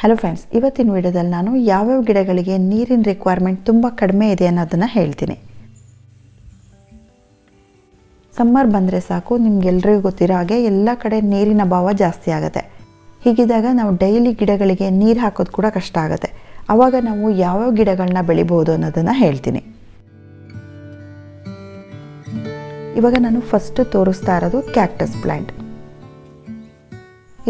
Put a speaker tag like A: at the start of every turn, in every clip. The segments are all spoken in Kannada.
A: ಹಲೋ ಫ್ರೆಂಡ್ಸ್ ಇವತ್ತಿನ ವಿಡಿಯೋದಲ್ಲಿ ನಾನು ಯಾವ್ಯಾವ ಗಿಡಗಳಿಗೆ ನೀರಿನ ರಿಕ್ವೈರ್ಮೆಂಟ್ ತುಂಬ ಕಡಿಮೆ ಇದೆ ಅನ್ನೋದನ್ನು ಹೇಳ್ತೀನಿ. ಸಮ್ಮರ್ ಬಂದರೆ ಸಾಕು ನಿಮ್ಗೆಲ್ಲರಿಗೂ ಗೊತ್ತಿರೋ ಹಾಗೆ ಎಲ್ಲ ಕಡೆ ನೀರಿನ ಅಭಾವ ಜಾಸ್ತಿ ಆಗುತ್ತೆ. ಹೀಗಿದ್ದಾಗ ನಾವು ಡೈಲಿ ಗಿಡಗಳಿಗೆ ನೀರು ಹಾಕೋದು ಕೂಡ ಕಷ್ಟ ಆಗುತ್ತೆ. ಆವಾಗ ನಾವು ಯಾವ್ಯಾವ ಗಿಡಗಳನ್ನ ಬೆಳಿಬೋದು ಅನ್ನೋದನ್ನು ಹೇಳ್ತೀನಿ. ಇವಾಗ ನಾನು ಫಸ್ಟ್ ತೋರಿಸ್ತಾ ಇರೋದು ಕ್ಯಾಕ್ಟಸ್ ಪ್ಲ್ಯಾಂಟ್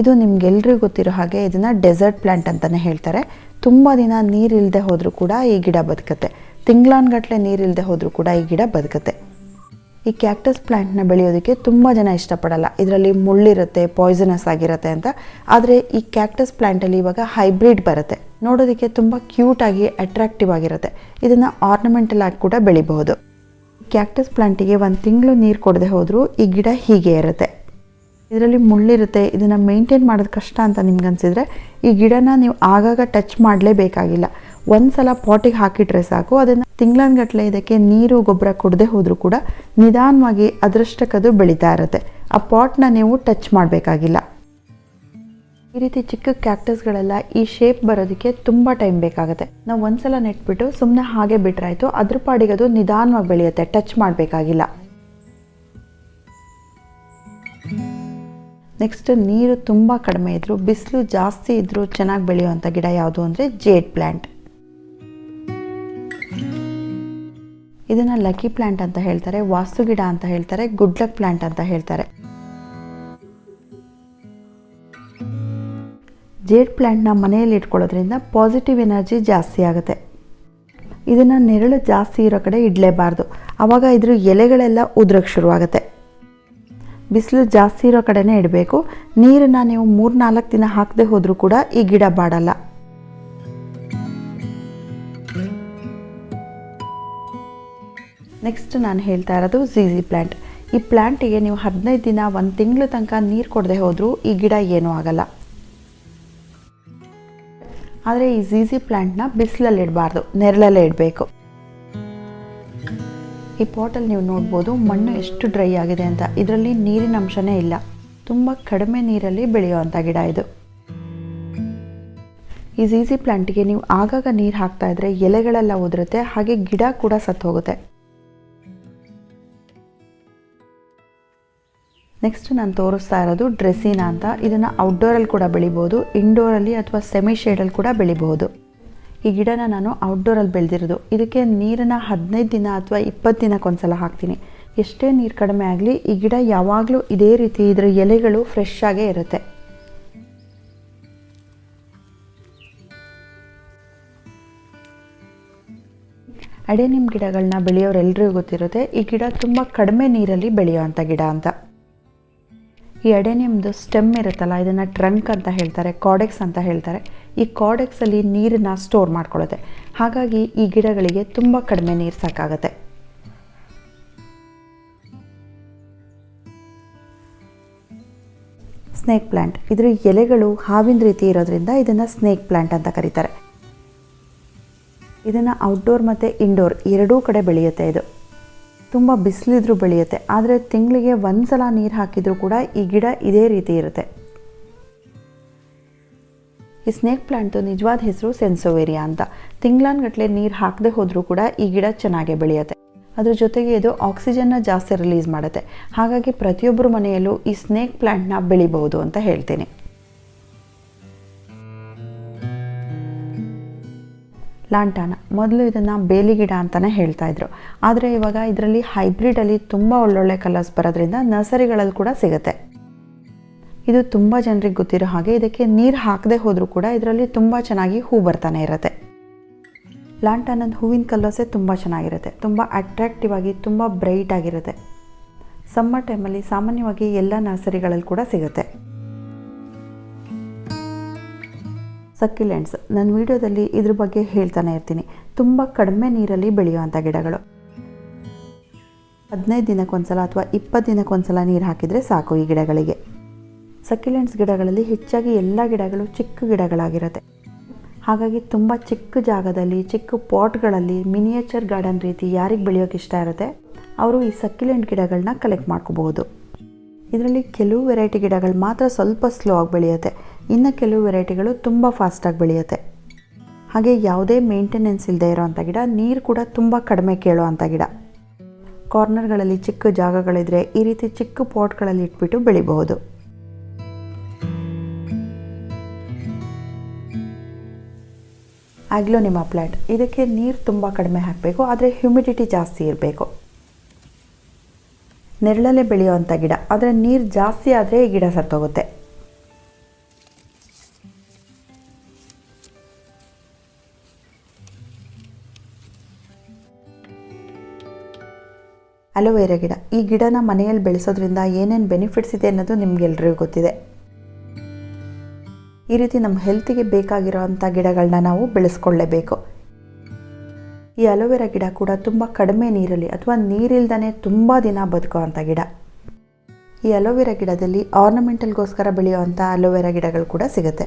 A: ಇದು ನಿಮ್ಗೆಲ್ರಿಗೂ ಗೊತ್ತಿರೋ ಹಾಗೆ ಇದನ್ನು ಡೆಸರ್ಟ್ ಪ್ಲ್ಯಾಂಟ್ ಅಂತಲೇ ಹೇಳ್ತಾರೆ. ತುಂಬ ದಿನ ನೀರಿಲ್ಲದೆ ಹೋದರೂ ಕೂಡ ಈ ಗಿಡ ಬದುಕುತ್ತೆ. ತಿಂಗ್ಳಾನ್ಗಟ್ಲೆ ನೀರಿಲ್ಲದೆ ಹೋದರೂ ಕೂಡ ಈ ಗಿಡ ಬದುಕತ್ತೆ. ಈ ಕ್ಯಾಕ್ಟಸ್ ಪ್ಲ್ಯಾಂಟ್ನ ಬೆಳೆಯೋದಕ್ಕೆ ತುಂಬ ಜನ ಇಷ್ಟಪಡಲ್ಲ. ಇದರಲ್ಲಿ ಮುಳ್ಳಿರುತ್ತೆ ಪಾಯ್ಸನಸ್ ಆಗಿರುತ್ತೆ ಅಂತ. ಆದರೆ ಈ ಕ್ಯಾಕ್ಟಸ್ ಪ್ಲ್ಯಾಂಟಲ್ಲಿ ಇವಾಗ ಹೈಬ್ರಿಡ್ ಬರುತ್ತೆ. ನೋಡೋದಕ್ಕೆ ತುಂಬ ಕ್ಯೂಟಾಗಿ ಅಟ್ರಾಕ್ಟಿವ್ ಆಗಿರುತ್ತೆ. ಇದನ್ನು ಆರ್ನಮೆಂಟಲ್ ಆಗಿ ಕೂಡ ಬೆಳಿಬಹುದು. ಕ್ಯಾಕ್ಟಸ್ ಪ್ಲ್ಯಾಂಟಿಗೆ ಒಂದು ತಿಂಗಳು ನೀರು ಕೊಡದೆ ಹೋದರೂ ಈ ಗಿಡ ಹೀಗೆ ಇರುತ್ತೆ. ಇದರಲ್ಲಿ ಮುಳ್ಳಿರುತ್ತೆ, ಇದನ್ನು ಮೇಂಟೈನ್ ಮಾಡೋದು ಕಷ್ಟ ಅಂತ ನಿಮ್ಗೆ ಅನಿಸಿದ್ರೆ ಈ ಗಿಡನ ನೀವು ಆಗಾಗ ಟಚ್ ಮಾಡಲೇಬೇಕಾಗಿಲ್ಲ. ಒಂದು ಸಲ ಪಾಟಿಗೆ ಹಾಕಿಟ್ರೆ ಸಾಕು, ಅದನ್ನು ತಿಂಗಳನ್ಗಟ್ಲೆ ಇದಕ್ಕೆ ನೀರು, ಗೊಬ್ಬರ ಕೊಡದೆ ಹೋದರೂ ಕೂಡ ನಿಧಾನವಾಗಿ ಅದರಷ್ಟಕ್ಕದು ಬೆಳೀತಾ ಇರುತ್ತೆ. ಆ ಪಾಟ್ನ ನೀವು ಟಚ್ ಮಾಡಬೇಕಾಗಿಲ್ಲ. ಈ ರೀತಿ ಚಿಕ್ಕ ಕ್ಯಾಕ್ಟಸ್ಗಳೆಲ್ಲ ಈ ಶೇಪ್ ಬರೋದಕ್ಕೆ ತುಂಬ ಟೈಮ್ ಬೇಕಾಗುತ್ತೆ. ನಾವು ಒಂದ್ಸಲ ನೆಟ್ಬಿಟ್ಟು ಸುಮ್ಮನೆ ಹಾಗೆ ಬಿಟ್ರಾಯ್ತು ಅದ್ರ ಪಾಡಿಗೆ ಅದು ನಿಧಾನವಾಗಿ ಬೆಳೆಯುತ್ತೆ ಟಚ್ ಮಾಡಬೇಕಾಗಿಲ್ಲ. ನೆಕ್ಸ್ಟ್ ನೀರು ತುಂಬ ಕಡಿಮೆ ಇದ್ದರೂ ಬಿಸಿಲು ಜಾಸ್ತಿ ಇದ್ದರೂ ಚೆನ್ನಾಗಿ ಬೆಳೆಯುವಂಥ ಗಿಡ ಯಾವುದು ಅಂದರೆ ಜೇಡ್ ಪ್ಲ್ಯಾಂಟ್ ಇದನ್ನು ಲಕ್ಕಿ ಪ್ಲ್ಯಾಂಟ್ ಅಂತ ಹೇಳ್ತಾರೆ, ವಾಸ್ತು ಗಿಡ ಅಂತ ಹೇಳ್ತಾರೆ ಗುಡ್ ಲಕ್ ಪ್ಲ್ಯಾಂಟ್ ಅಂತ ಹೇಳ್ತಾರೆ. ಜೇಡ್ ಪ್ಲ್ಯಾಂಟ್ನ ಮನೆಯಲ್ಲಿ ಇಟ್ಕೊಳ್ಳೋದ್ರಿಂದ ಪಾಸಿಟಿವ್ ಎನರ್ಜಿ ಜಾಸ್ತಿ ಆಗುತ್ತೆ. ಇದನ್ನು ನೆರಳು ಜಾಸ್ತಿ ಇರೋ ಕಡೆ ಇಡಲೇಬಾರ್ದು. ಆವಾಗ ಇದ್ರ ಎಲೆಗಳೆಲ್ಲ ಉದ್ರಕ್ಕೆ ಶುರುವಾಗುತ್ತೆ. ಬಿಸಿಲು ಜಾಸ್ತಿ ಇರೋ ಕಡೆನೇ ಇಡಬೇಕು. ನೀರನ್ನು ನೀವು ಮೂರು ನಾಲ್ಕು ದಿನ ಹಾಕದೆ ಹೋದರೂ ಕೂಡ ಈ ಗಿಡ ಬಾಡಲ್ಲ. ನೆಕ್ಸ್ಟ್ ನಾನು ಹೇಳ್ತಾ ಇರೋದು ಝೀಝಿ ಪ್ಲ್ಯಾಂಟ್ ಈ ಪ್ಲ್ಯಾಂಟಿಗೆ ನೀವು ಹದಿನೈದು ದಿನ ಒಂದು ತಿಂಗಳ ತನಕ ನೀರು ಕೊಡದೆ ಹೋದರೂ ಈ ಗಿಡ ಏನೂ ಆಗಲ್ಲ. ಆದರೆ ಈ ಝೀಝಿ ಪ್ಲ್ಯಾಂಟ್ನ ಬಿಸಿಲಲ್ಲಿ ಇಡಬಾರ್ದು, ನೆರಳಲ್ಲೇ ಇಡಬೇಕು. ಈ ಪಾಟಲ್ಲಿ ನೀವು ನೋಡ್ಬೋದು ಮಣ್ಣು ಎಷ್ಟು ಡ್ರೈ ಆಗಿದೆ ಅಂತ. ಇದರಲ್ಲಿ ನೀರಿನ ಅಂಶನೇ ಇಲ್ಲ. ತುಂಬ ಕಡಿಮೆ ನೀರಲ್ಲಿ ಬೆಳೆಯುವಂಥ ಗಿಡ ಇದು. ಈ ಝೀಝಿ ಪ್ಲ್ಯಾಂಟಿಗೆ ನೀವು ಆಗಾಗ ನೀರು ಹಾಕ್ತಾ ಇದ್ರೆ ಎಲೆಗಳೆಲ್ಲ ಉದುರುತ್ತೆ, ಹಾಗೆ ಗಿಡ ಕೂಡ ಸತ್ತು ಹೋಗುತ್ತೆ. ನೆಕ್ಸ್ಟ್ ನಾನು ತೋರಿಸ್ತಾ ಇರೋದು ಡ್ರೆಸ್ಸಿನ ಅಂತ. ಇದನ್ನು ಔಟ್ಡೋರಲ್ಲಿ ಕೂಡ ಬೆಳಿಬೋದು ಇಂಡೋರಲ್ಲಿ ಅಥವಾ ಸೆಮಿ ಶೇಡಲ್ಲಿ ಕೂಡ ಬೆಳಿಬಹುದು ಈ ಗಿಡನ ನಾನು ಔಟ್ಡೋರಲ್ಲಿ ಬೆಳೆದಿರೋದು. ಇದಕ್ಕೆ ನೀರನ್ನು ಹದಿನೈದು ದಿನ ಅಥವಾ ಇಪ್ಪತ್ತು ದಿನಕ್ಕೊಂದ್ಸಲ ಹಾಕ್ತೀನಿ. ಎಷ್ಟೇ ನೀರು ಕಡಿಮೆ ಆಗಲಿ, ಈ ಗಿಡ ಯಾವಾಗಲೂ ಇದೇ ರೀತಿ ಇದರ ಎಲೆಗಳು ಫ್ರೆಶ್ ಆಗೇ ಇರುತ್ತೆ. ಅಡೆನಿಮ್ ಗಿಡಗಳನ್ನ ಬೆಳೆಯೋರೆಲ್ಲರಿಗೂ ಗೊತ್ತಿರುತ್ತೆ, ಈ ಗಿಡ ತುಂಬ ಕಡಿಮೆ ನೀರಲ್ಲಿ ಬೆಳೆಯುವಂಥ ಗಿಡ ಅಂತ. ಈ ಅಡೆನಿಯಮ್ದು ಸ್ಟೆಮ್ ಇರುತ್ತಲ್ಲ, ಇದನ್ನು ಟ್ರಂಕ್ ಅಂತ ಹೇಳ್ತಾರೆ ಕಾಡೆಕ್ಸ್ ಅಂತ ಹೇಳ್ತಾರೆ. ಈ ಕಾಡೆಕ್ಸಲ್ಲಿ ನೀರನ್ನು ಸ್ಟೋರ್ ಮಾಡ್ಕೊಳ್ಳುತ್ತೆ. ಹಾಗಾಗಿ ಈ ಗಿಡಗಳಿಗೆ ತುಂಬ ಕಡಿಮೆ ನೀರು ಸಾಕಾಗುತ್ತೆ. ಸ್ನೇಕ್ ಪ್ಲ್ಯಾಂಟ್ ಇದರ ಎಲೆಗಳು ಹಾವಿನ ರೀತಿ ಇರೋದ್ರಿಂದ ಇದನ್ನು ಸ್ನೇಕ್ ಪ್ಲ್ಯಾಂಟ್ ಅಂತ ಕರೀತಾರೆ. ಇದನ್ನು ಔಟ್ಡೋರ್ ಮತ್ತು ಇಂಡೋರ್ ಎರಡೂ ಕಡೆ ಬೆಳೆಯುತ್ತೆ ಇದು. ತುಂಬ ಬಿಸಿಲಿದ್ರೂ ಬೆಳೆಯುತ್ತೆ. ಆದರೆ ತಿಂಗಳಿಗೆ ಒಂದು ಸಲ ನೀರು ಹಾಕಿದರೂ ಕೂಡ ಈ ಗಿಡ ಇದೇ ರೀತಿ ಇರುತ್ತೆ. ಈ ಸ್ನೇಕ್ ಪ್ಲ್ಯಾಂಟು ನಿಜವಾದ ಹೆಸರು ಸೆನ್ಸೋವೇರಿಯಾ ಅಂತ. ತಿಂಗ್ಳಾನ್ಗಟ್ಲೆ ನೀರು ಹಾಕದೆ ಹೋದರೂ ಕೂಡ ಈ ಗಿಡ ಚೆನ್ನಾಗೇ ಬೆಳೆಯುತ್ತೆ. ಅದ್ರ ಜೊತೆಗೆ ಇದು ಆಕ್ಸಿಜನ್ನ ಜಾಸ್ತಿ ರಿಲೀಸ್ ಮಾಡುತ್ತೆ. ಹಾಗಾಗಿ ಪ್ರತಿಯೊಬ್ಬರ ಮನೆಯಲ್ಲೂ ಈ ಸ್ನೇಕ್ ಪ್ಲ್ಯಾಂಟ್ನ ಬೆಳಿಬಹುದು ಅಂತ ಹೇಳ್ತೀನಿ. ಲಾಂಟಾನ. ಮೊದಲು ಇದನ್ನು ಬೇಲಿ ಗಿಡ ಅಂತಲೇ ಹೇಳ್ತಾ ಇದ್ರು. ಆದರೆ ಇವಾಗ ಇದರಲ್ಲಿ ಹೈಬ್ರಿಡಲ್ಲಿ ತುಂಬ ಒಳ್ಳೊಳ್ಳೆ ಕಲರ್ಸ್ ಬರೋದ್ರಿಂದ ನರ್ಸರಿಗಳಲ್ಲಿ ಕೂಡ ಸಿಗುತ್ತೆ. ಇದು ತುಂಬ ಜನರಿಗೆ ಗೊತ್ತಿರೋ ಹಾಗೆ ಇದಕ್ಕೆ ನೀರು ಹಾಕದೆ ಹೋದರೂ ಕೂಡ ಇದರಲ್ಲಿ ತುಂಬ ಚೆನ್ನಾಗಿ ಹೂ ಬರ್ತಾನೆ ಇರುತ್ತೆ. ಲಾಂಟಾನದ ಹೂವಿನ ಕಲರ್ಸೇ ತುಂಬ ಚೆನ್ನಾಗಿರುತ್ತೆ. ತುಂಬ ಅಟ್ರಾಕ್ಟಿವ್ ಆಗಿ, ತುಂಬ ಬ್ರೈಟ್ ಆಗಿರುತ್ತೆ. ಸಮ್ಮರ್ ಟೈಮಲ್ಲಿ ಸಾಮಾನ್ಯವಾಗಿ ಎಲ್ಲ ನರ್ಸರಿಗಳಲ್ಲಿ ಕೂಡ ಸಿಗುತ್ತೆ. ಸಕ್ಯುಲೆಂಟ್ಸ್. ನನ್ನ ವಿಡಿಯೋದಲ್ಲಿ ಇದ್ರ ಬಗ್ಗೆ ಹೇಳ್ತಾನೆ ಇರ್ತೀನಿ. ತುಂಬ ಕಡಿಮೆ ನೀರಲ್ಲಿ ಬೆಳೆಯುವಂಥ ಗಿಡಗಳು. ಹದಿನೈದು ದಿನಕ್ಕೊಂದ್ಸಲ ಅಥವಾ ಇಪ್ಪತ್ತು ದಿನಕ್ಕೊಂದ್ಸಲ ನೀರು ಹಾಕಿದರೆ ಸಾಕು ಈ ಗಿಡಗಳಿಗೆ. ಸಕ್ಯುಲೆಂಟ್ಸ್ ಗಿಡಗಳಲ್ಲಿ ಹೆಚ್ಚಾಗಿ ಎಲ್ಲ ಗಿಡಗಳು ಚಿಕ್ಕ ಗಿಡಗಳಾಗಿರುತ್ತೆ. ಹಾಗಾಗಿ ತುಂಬ ಚಿಕ್ಕ ಜಾಗದಲ್ಲಿ, ಚಿಕ್ಕ ಪಾಟ್ಗಳಲ್ಲಿ, ಮಿನಿಯೇಚರ್ ಗಾರ್ಡನ್ ರೀತಿ ಯಾರಿಗೆ ಬೆಳೆಯೋಕೆ ಇಷ್ಟ ಇರುತ್ತೆ, ಅವರು ಈ ಸಕ್ಯುಲೆಂಟ್ ಗಿಡಗಳನ್ನ ಕಲೆಕ್ಟ್ ಮಾಡ್ಕೋಬಹುದು. ಇದರಲ್ಲಿ ಕೆಲವು ವೆರೈಟಿ ಗಿಡಗಳು ಮಾತ್ರ ಸ್ವಲ್ಪ ಸ್ಲೋ ಆಗಿ ಬೆಳೆಯುತ್ತೆ. ಇನ್ನು ಕೆಲವು ವೆರೈಟಿಗಳು ತುಂಬ ಫಾಸ್ಟಾಗಿ ಬೆಳೆಯುತ್ತೆ. ಹಾಗೆ ಯಾವುದೇ ಮೇಂಟೆನೆನ್ಸ್ ಇಲ್ಲದೆ ಇರೋವಂಥ ಗಿಡ, ನೀರು ಕೂಡ ತುಂಬ ಕಡಿಮೆ ಕೇಳುವಂಥ ಗಿಡ. ಕಾರ್ನರ್ಗಳಲ್ಲಿ ಚಿಕ್ಕ ಜಾಗಗಳಿದ್ರೆ ಈ ರೀತಿ ಚಿಕ್ಕ ಪಾಟ್ಗಳಲ್ಲಿ ಇಟ್ಬಿಟ್ಟು ಬೆಳಿಬಹುದು. ಆಗ್ಲೋನಿಮಾ ಪ್ಲ್ಯಾಟ್ ಇದಕ್ಕೆ ನೀರು ತುಂಬ ಕಡಿಮೆ ಹಾಕಬೇಕು, ಆದರೆ ಹ್ಯುಮಿಡಿಟಿ ಜಾಸ್ತಿ ಇರಬೇಕು. ನೆರಳಲ್ಲೇ ಬೆಳೆಯುವಂಥ ಗಿಡ, ಆದರೆ ನೀರು ಜಾಸ್ತಿ ಆದರೆ ಈ ಗಿಡ ಸತ್ತೋಗುತ್ತೆ. ಅಲೋವೆರಾ ಗಿಡ. ಈ ಗಿಡನ ಮನೆಯಲ್ಲಿ ಬೆಳೆಸೋದ್ರಿಂದ ಏನೇನು ಬೆನಿಫಿಟ್ಸ್ ಇದೆ ಅನ್ನೋದು ನಿಮ್ಗೆಲ್ರಿಗೂ ಗೊತ್ತಿದೆ. ಈ ರೀತಿ ನಮ್ಮ ಹೆಲ್ತಿಗೆ ಬೇಕಾಗಿರೋವಂಥ ಗಿಡಗಳನ್ನ ನಾವು ಬೆಳೆಸ್ಕೊಳ್ಳೇಬೇಕು. ಈ ಅಲೋವೆರಾ ಗಿಡ ಕೂಡ ತುಂಬ ಕಡಿಮೆ ನೀರಲ್ಲಿ ಅಥವಾ ನೀರಿಲ್ದೇ ತುಂಬ ದಿನ ಬದುಕುವಂಥ ಗಿಡ. ಈ ಅಲೋವೆರಾ ಗಿಡದಲ್ಲಿ ಆರ್ನಮೆಂಟಲ್ಗೋಸ್ಕರ ಬೆಳೆಯುವಂಥ ಅಲೋವೆರಾ ಗಿಡಗಳು ಕೂಡ ಸಿಗುತ್ತೆ.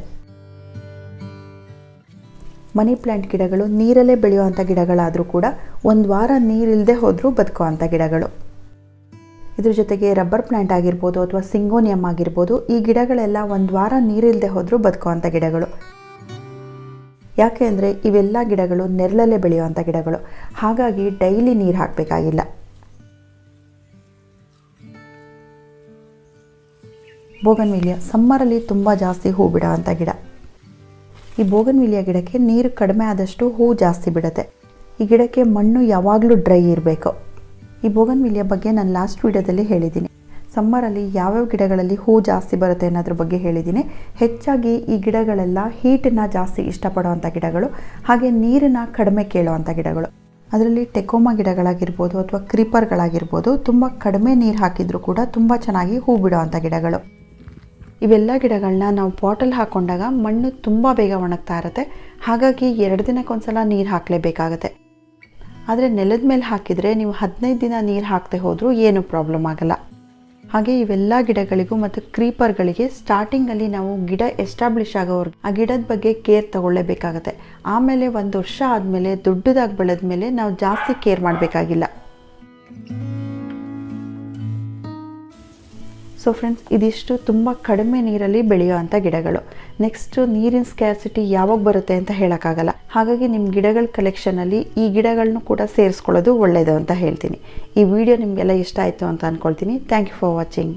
A: ಮನಿ ಪ್ಲಾಂಟ್ ಗಿಡಗಳು, ನೀರಲ್ಲೇ ಬೆಳೆಯುವಂಥ ಗಿಡಗಳಾದರೂ ಕೂಡ ಒಂದು ವಾರ ನೀರಿಲ್ಲದೆ ಹೋದರೂ ಬದುಕುವಂಥ ಗಿಡಗಳು. ಇದ್ರ ಜೊತೆಗೆ ರಬ್ಬರ್ ಪ್ಲ್ಯಾಂಟ್ ಆಗಿರ್ಬೋದು ಅಥವಾ ಸಿಂಗೋನಿಯಂ ಆಗಿರ್ಬೋದು, ಈ ಗಿಡಗಳೆಲ್ಲ ಒಂದು ವಾರ ನೀರಿಲ್ಲದೆ ಹೋದರೂ ಬದುಕುವಂಥ ಗಿಡಗಳು. ಯಾಕೆ ಅಂದರೆ ಇವೆಲ್ಲ ಗಿಡಗಳು ನೆರಳಲ್ಲೇ ಬೆಳೆಯುವಂಥ ಗಿಡಗಳು. ಹಾಗಾಗಿ ಡೈಲಿ ನೀರು ಹಾಕಬೇಕಾಗಿಲ್ಲ. ಬೋಗನ್ವಿಲಿಯ ಸಮ್ಮರಲ್ಲಿ ತುಂಬ ಜಾಸ್ತಿ ಹೂ ಬಿಡೋವಂಥ ಗಿಡ. ಈ ಬೋಗನ್ವಿಲಿಯ ಗಿಡಕ್ಕೆ ನೀರು ಕಡಿಮೆ ಆದಷ್ಟು ಹೂ ಜಾಸ್ತಿ ಬಿಡುತ್ತೆ. ಈ ಗಿಡಕ್ಕೆ ಮಣ್ಣು ಯಾವಾಗಲೂ ಡ್ರೈ ಇರಬೇಕು. ಈ ಬೋಗನ್ವಿಲಿಯ ಬಗ್ಗೆ ನಾನು ಲಾಸ್ಟ್ ವಿಡಿಯೋದಲ್ಲಿ ಹೇಳಿದ್ದೀನಿ. ಸಮ್ಮರಲ್ಲಿ ಯಾವ್ಯಾವ ಗಿಡಗಳಲ್ಲಿ ಹೂ ಜಾಸ್ತಿ ಬರುತ್ತೆ ಅನ್ನೋದ್ರ ಬಗ್ಗೆ ಹೇಳಿದ್ದೀನಿ. ಹೆಚ್ಚಾಗಿ ಈ ಗಿಡಗಳೆಲ್ಲ ಹೀಟನ್ನು ಜಾಸ್ತಿ ಇಷ್ಟಪಡುವಂಥ ಗಿಡಗಳು, ಹಾಗೆ ನೀರನ್ನು ಕಡಿಮೆ ಕೇಳುವಂಥ ಗಿಡಗಳು. ಅದರಲ್ಲಿ ಟೆಕೋಮಾ ಗಿಡಗಳಾಗಿರ್ಬೋದು ಅಥವಾ ಕ್ರೀಪರ್ಗಳಾಗಿರ್ಬೋದು ತುಂಬ ಕಡಿಮೆ ನೀರು ಹಾಕಿದರೂ ಕೂಡ ತುಂಬ ಚೆನ್ನಾಗಿ ಹೂ ಬಿಡುವಂಥ ಗಿಡಗಳು. ಇವೆಲ್ಲ ಗಿಡಗಳನ್ನ ನಾವು ಬಾಟಲ್ ಹಾಕೊಂಡಾಗ ಮಣ್ಣು ತುಂಬ ಬೇಗ ಒಣಗ್ತಾ ಇರುತ್ತೆ. ಹಾಗಾಗಿ ಎರಡು ದಿನಕ್ಕೊಂದ್ಸಲ ನೀರು ಹಾಕಲೇಬೇಕಾಗತ್ತೆ. ಆದರೆ ನೆಲದ ಮೇಲೆ ಹಾಕಿದರೆ ನೀವು ಹದಿನೈದು ದಿನ ನೀರು ಹಾಕದೆ ಹೋದರೂ ಏನೂ ಪ್ರಾಬ್ಲಮ್ ಆಗಲ್ಲ. ಹಾಗೆ ಇವೆಲ್ಲ ಗಿಡಗಳಿಗೂ ಮತ್ತು ಕ್ರೀಪರ್ಗಳಿಗೆ ಸ್ಟಾರ್ಟಿಂಗಲ್ಲಿ ನಾವು ಗಿಡ ಎಸ್ಟಾಬ್ಲಿಷ್ ಆಗೋವ್ರಿಗೆ ಆ ಗಿಡದ ಬಗ್ಗೆ ಕೇರ್ ತಗೊಳ್ಳೇಬೇಕಾಗತ್ತೆ. ಆಮೇಲೆ ಒಂದು ವರ್ಷ ಆದಮೇಲೆ, ದೊಡ್ಡದಾಗಿ ಬೆಳೆದ ಮೇಲೆ ನಾವು ಜಾಸ್ತಿ ಕೇರ್ ಮಾಡಬೇಕಾಗಿಲ್ಲ. ಸೊ ಫ್ರೆಂಡ್ಸ್ ಇದಿಷ್ಟು ತುಂಬ ಕಡಿಮೆ ನೀರಲ್ಲಿ ಬೆಳೆಯುವಂಥ ಗಿಡಗಳು. ನೆಕ್ಸ್ಟ್ ನೀರಿನ ಸ್ಕ್ಯಾರ್ಸಿಟಿ ಯಾವಾಗ ಬರುತ್ತೆ ಅಂತ ಹೇಳೋಕ್ಕಾಗಲ್ಲ. ಹಾಗಾಗಿ ನಿಮ್ಮ ಗಿಡಗಳ ಕಲೆಕ್ಷನಲ್ಲಿ ಈ ಗಿಡಗಳನ್ನು ಕೂಡ ಸೇರಿಸ್ಕೊಳ್ಳೋದು ಒಳ್ಳೆಯದು ಅಂತ ಹೇಳ್ತೀನಿ. ಈ ವಿಡಿಯೋ ನಿಮಗೆಲ್ಲ ಇಷ್ಟ ಆಯಿತು ಅಂತ ಅಂದ್ಕೊಳ್ತೀನಿ ಥ್ಯಾಂಕ್ ಯು ಫಾರ್ ವಾಚಿಂಗ್